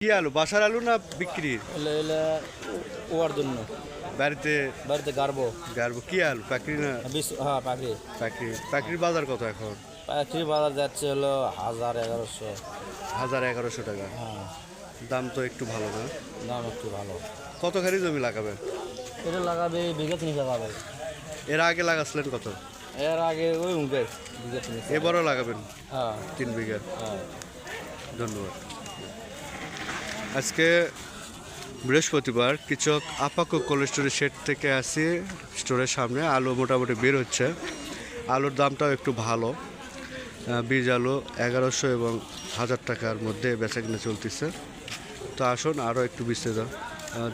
কি আলু? বাসার আলু না বিক্রি এলে এলে ওয়ার জন্য। বাড়িতে বাড়িতে গাড়বো। গাড়বো। কি আলু? পাকড়ি না? বিশ হ্যাঁ পাখি পাকড়ি পাকড়ির বাজার কত এখন? পাখি বাজার যাচ্ছে হলো হাজার এগারোশো। হাজার এগারোশো টাকা। হ্যাঁ। দাম তো একটু ভালো না? দাম একটু ভালো। কতখানি জমি লাগাবেন? এটা লাগাবে বিঘা তিন লাগাবে। এর আগে লাগাছিলেন কত? এর আগে ওই উঠবে বিঘা তিন এবারও লাগাবেন? হ্যাঁ। তিন বিঘা। হ্যাঁ। ধন্যবাদ। আজকে বৃহস্পতিবার কৃষক আপাকো কোল্ড স্টোরের শেড থেকে আসি, স্টোরের সামনে। আলু মোটামুটি বের হচ্ছে। আলুর দামটাও একটু ভালো। বীজ আলু এগারোশো এবং হাজার টাকার মধ্যে বেচা কিনে চলতেছে। তো আসুন আরও একটু বিস্তারিত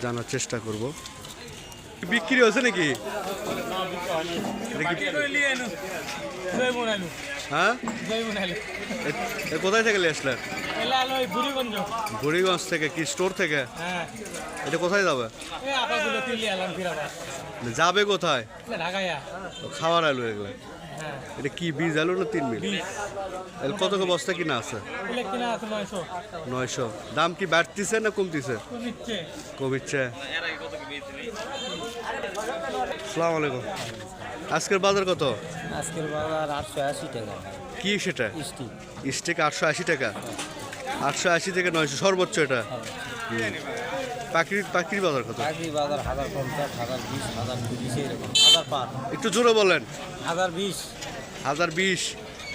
জানার চেষ্টা করব। বিক্রি হচ্ছে নাকি? হ্যাঁ? কোথায় থেকে আসলেন? বুড়িগঞ্জ থেকে কি স্টোর থেকে? এটা কোথায় যাবে? যাবে কোথায়? খাওয়ার আলু এগুলো। এটা কি বীজ আলু না তিন মিল কত বস্তা কিনা আছে? নয়শো। দাম কি বাড়তিছে না কমতিছে? কমিচ্ছে। সালাম আলাইকুম। আজকের বাজার কত? আজকের বাজার আটশো আশি টাকা। কি সেটা? স্টিক। স্টেক আটশো আশি টাকা? আটশো আশি থেকে নয়শো সর্বোচ্চ এটা? পাখির পাখির বাজার কত? বাজার হাজার পঞ্চাশ হাজার বিশ হাজার তিরিশ এরকম। হাজার পাঁচ। একটু জোরে বলেন। হাজার বিশ। হাজার বিশ।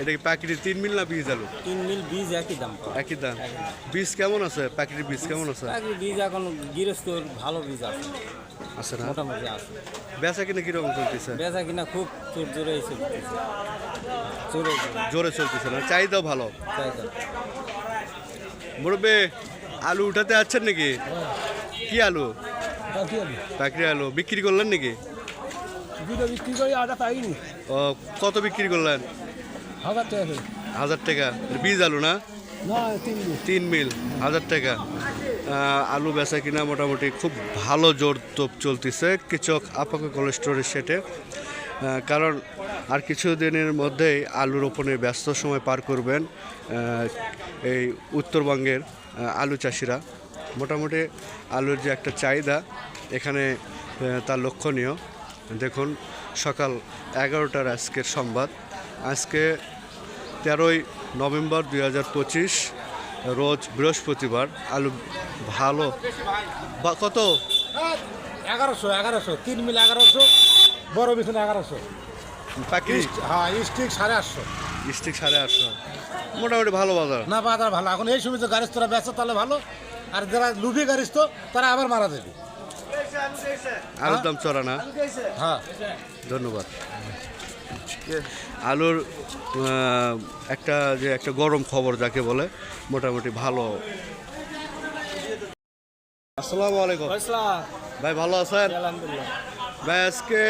এটা কি পাখির তিন মিল না বীজ আলু? তিন মিল বীজ একই দাম। একই দাম। বীজ কেমন আছে? পাখির বীজ কেমন আছে? পাখি বীজ এখন গৃহস্থর ভালো বীজ আছে। আছে না? মোটামুটি আছে। বেচা কিনা কীরকম চলতেছে? বেচা কিনা খুব চোর জোরে চলতেছে। চোরে জোরে চলতেছে না? চাহিদাও ভালো? চাহিদা। মুরব্বে আলু উঠাতে আছেন নাকি? কি আলু। পাকড়ি আলু। বিক্রি করলেন নাকি? দুটো বিক্রি করি আটা পাইনি। ও কত বিক্রি করলেন? হাজার টাকা হাজার টাকা। বীজ আলু না? তিন মিল হাজার টাকা। আলু বেচা কিনা মোটামুটি খুব ভালো জোর তোপ চলতেছে। কৃষক আপাকে কোল্ড স্টোরের সেটে কারণ আর কিছু দিনের মধ্যেই আলু রোপণের ব্যস্ত সময় পার করবেন এই উত্তরবঙ্গের আলু চাষিরা। মোটামুটি আলুর যে একটা চাহিদা এখানে আহ, তা লক্ষণীয়। দেখুন সকাল এগারোটার আজকের সংবাদ। আজকে তেরোই নভেম্বর দুই হাজার পঁচিশ রোজ বৃহস্পতিবার। আলু ভালো। বা কত? এগারোশো এগারোশো। তিন মিল এগারোশো বড় বিছুন এগারোশো। পাখি হ্যাঁ স্টিক সাড়ে আটশো। স্টিক সাড়ে আটশো। মোটামুটি ভালো বাজার। না বাজার ভালো। এখন এই সময় গাড়ি তোরা বেচো তাহলে ভালো। আর যারা লুবি গাড়িস তো তারা আবার মারা যাবে। আলুর দাম চড়া না? হ্যাঁ। ধন্যবাদ। আলুর একটা যে একটা গরম খবর যাকে বলে মোটামুটি ভালো। আসসালামু আলাইকুম। ভাই ভালো আছেন? ভাই আজকে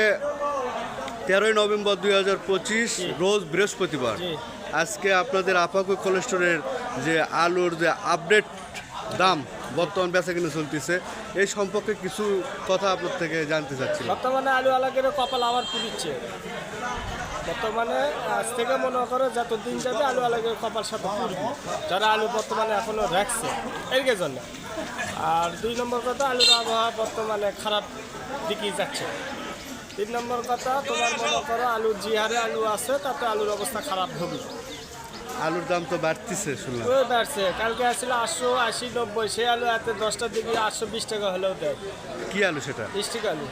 তেরোই নভেম্বর দুই হাজার পঁচিশ রোজ বৃহস্পতিবার। আজকে আপনাদের আপাকু কোলেস্টোরের যে আলুর যে আপডেট দাম বর্তমান বেচা কিনে চলতেছে। এই সম্পর্কে কিছু কথা আপনার থেকে জানতে চাচ্ছি বর্তমানে আলু আলাগের কপাল আবার পুড়িচ্ছে। বর্তমানে আজ থেকে মনে করো যত দিন যাবে আলু আলাগের কপাল সাথে পুড়বে। যারা আলু বর্তমানে এখনও রাখছে এর জন্য। আর দুই নম্বর কথা, আলুর আবহাওয়া বর্তমানে খারাপ দিকেই যাচ্ছে। তিন নম্বর কথা, তোমার মনে করো আলুর যে হারে আলু আছে, তাতে আলুর অবস্থা খারাপ হবে। আলুর দাম তো বাড়তিছে শুনলাম। ওই বাড়ছে। কালকে আসছিল আটশো আশি নব্বই সেই আলু এতে দশটার দিকে আটশো বিশ টাকা হলেও দেয়। কি আলু সেটা? স্টিক আলু।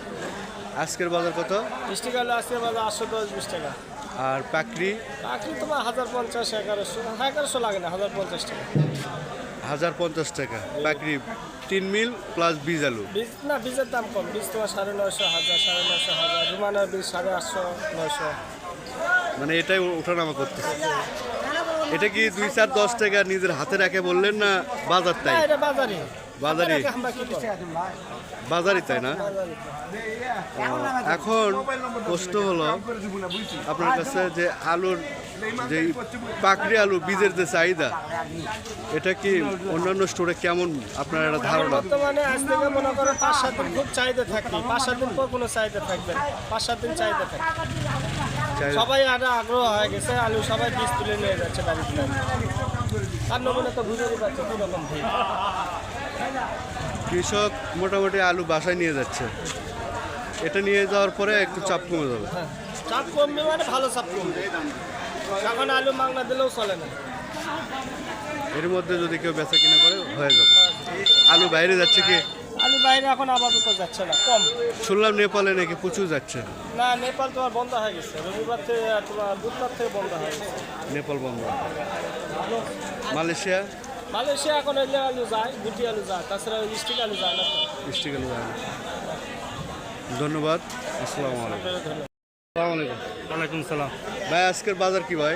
আজকের বাজার কত? স্টিক আলু আজকে বাজার আটশো দশ বিশ টাকা। আর পাকড়ি? চাকরি তোমার হাজার পঞ্চাশ এগারোশো। এগারোশো লাগে না হাজার পঞ্চাশ টাকা। হাজার পঞ্চাশ টাকা। পাকড়ি তিন মিল প্লাস বীজ আলু। বীজ না বীজের দাম কম। বীজ তোমার সাড়ে নয়শো হাজার সাড়ে নয়শো হাজার। রুমানের বীজ সাড়ে আটশো নয়শো। মানে এটাই ওঠানামা করতেছে। এটা কি দুই চার দশ টাকা নিজের হাতে রেখে বললেন না বাজার তাই? বাজারে? বাজারই তাই না? এখন কষ্ট হলো আপনার কাছে যে আলুর যে পাকড়ি আলু বীজের যে চাহিদা এটা কি অন্যান্য স্টোরে কেমন আপনার একটা ধারণা? বর্তমানে আজ থেকে মনে করো পাঁচ সাত দিন খুব চাহিদা থাকবে। পাঁচ সাত দিন পর কোনো চাহিদা থাকবে না। পাঁচ সাত দিন চাহিদা থাকবে। সবাই আর আগ্রহ হয়ে গেছে আলু সবাই বীজ তুলে নিয়ে যাচ্ছে বাড়িতে। আর নমুনা তো বুঝে পাচ্ছে কীরকম কৃষক মোটামুটি আলু বাসায় নিয়ে যাচ্ছে। এটা নিয়ে যাওয়ার পরে একটু চাপ কমে যাবে। চাপ কমবে মানে ভালো চাপ কমবে। এখন আলু মাংনা দিলেও চলে না। এর মধ্যে যদি কেউ বেচা কিনা করে হয়ে যাবে। আলু বাইরে যাচ্ছে কি? আলু বাইরে এখন আপাতত যাচ্ছে না কম। শুনলাম নেপালে নাকি প্রচুর যাচ্ছে। না নেপাল তোমার বন্ধ হয়ে গেছে। রবিবার থেকে তোমার বুধবার থেকে বন্ধ হয়ে গেছে। নেপাল বন্ধ। মালয়েশিয়া? মালয়েশিয়া এখন এলে আলু যায় গুটি আলু যায় তাছাড়া স্টিক আলু যায় না। স্টিক আলু যায় না। ধন্যবাদ। আসসালামু আলাইকুম। ওয়ালাইকুম সালাম। ভাই আজকের বাজার কি ভাই?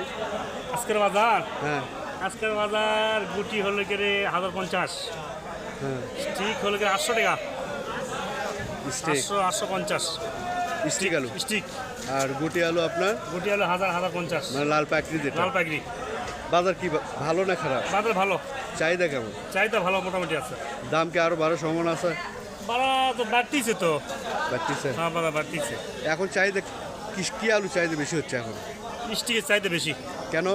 আজকের বাজার? হ্যাঁ। আজকের বাজার গুটি হলে কেড়ে হাজার পঞ্চাশ। হ্যাঁ। স্টিক হলে কেড়ে আটশো টাকা। আটশো আটশো পঞ্চাশ। স্টিক আলু? স্টিক। আর গুটি আলু আপনার? গুটি হলে হাজার হাজার পঞ্চাশ। মানে লাল পাকড়ি যেটা। লাল পাগড়ি বাজার কি ভালো না খারাপ? বাজার ভালো। চাহিদা কেমন? চাহিদা ভালো মোটামুটি আছে। দাম কি আরও বারো সম্ভাবনা আছে? বাড়া তো বাড়তিছে তো। বাড়তিছে? হ্যাঁ বাড়তিছে। এখন চাহিদা কি আলু চাহিদা বেশি হচ্ছে এখন? স্টিকের চাহিদা বেশি। কেন?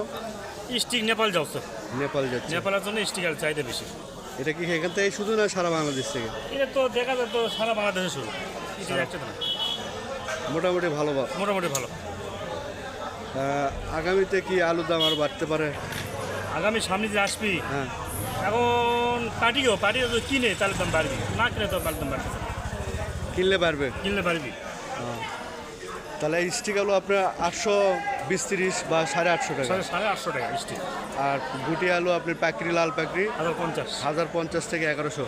স্টিক নেপাল যাচ্ছে। নেপাল যাচ্ছে। নেপালের জন্য স্টিকের চাহিদা বেশি। এটা কি এখান থেকে শুধু না সারা বাংলাদেশ থেকে? এটা তো দেখা যায় তো সারা বাংলাদেশে শুরু মোটামুটি ভালো মোটামুটি ভালো। আগামীতে কি আলুর দাম আরও বাড়তে পারে? আগামী সামনে যে আসবি হ্যাঁ। এখন পার্টিও পার্টিও তো কিনে তাহলে দাম বাড়বি। না কিনে তো তাহলে দাম বাড়বে। কিনলে পারবে কিনলে পারবি তাহলে এই স্টিক আলু আপনার আটশো বিশ তিরিশ বা সাড়ে আটশো টাকা। সাড়ে আটশো টাকা স্টিক। আর গুটি আলু আপনার পাকড়ি লাল পাকড়ি হাজার পঞ্চাশ। হাজার পঞ্চাশ থেকে এগারোশো।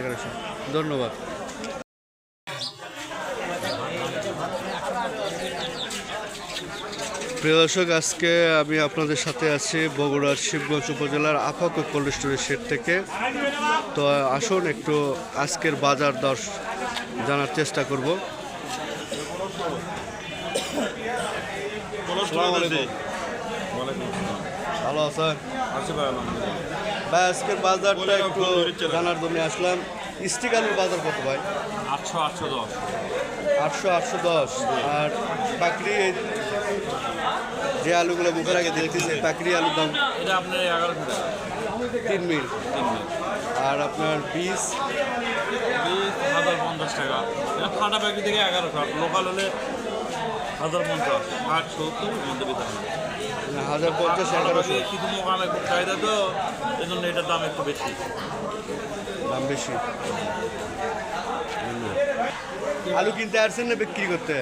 এগারোশো। ধন্যবাদ। প্রিয় দর্শক আজকে আমি আপনাদের সাথে আছি বগুড়ার শিবগঞ্জ উপজেলার আফাক কোল্ড স্টোরের শেড থেকে। তো আসুন একটু আজকের বাজার দর জানার চেষ্টা করব। আসসালামু আলাইকুম। ভালো আছেন? ভাই আজকের বাজারটা একটু জানার জন্য আসলাম। স্টিক আলুর বাজার কত ভাই? আটশো আটশো দশ। আটশো আটশো দশ। আর পাকড়ি যে আলুগুলো মুখের আগে দেখতেছে পাকড়ি আলুর দাম এটা আপনার এগারোশো টাকা তিন মিল। তিন মিনিট আর আপনার বীজ? বিশ হাজার পঞ্চাশ টাকা। এটা ফাটা প্যাকেট থেকে এগারোশো। লোকাল হলে হাজার পঞ্চাশ মধ্যে বেতন হাজার পঞ্চাশ এগারোশো। কিছু মোকামে খুব চাহিদা তো এই জন্য এটার দাম একটু বেশি। দাম বেশি। আলু কিনতে আসছেন না বিক্রি করতে?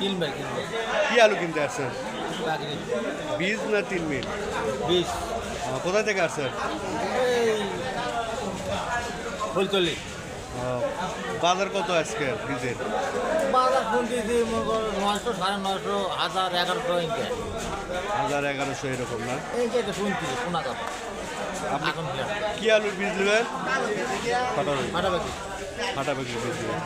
কিনবে কিনবে। কি আলু কিনতে আসছেন? বীজ না তিন মিল? বিশ আহ, কোথায় থেকে আসছেন? ফুলতলি বাজার কত আজকে বীজের? বাজার যে নয়শো সাড়ে নয়শো হাজার এগারোশো ইনকে হাজার এগারোশো এরকম না? এইটা একটা শুনছি শোনা কথা এখন কি? আলুর বীজ নেবেন? ফাটাফাটি ফাটা বিক্রি বীজ নেবেন।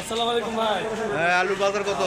আসসালামু আলাইকুম ভাই। হ্যাঁ আলুর বাজার কত?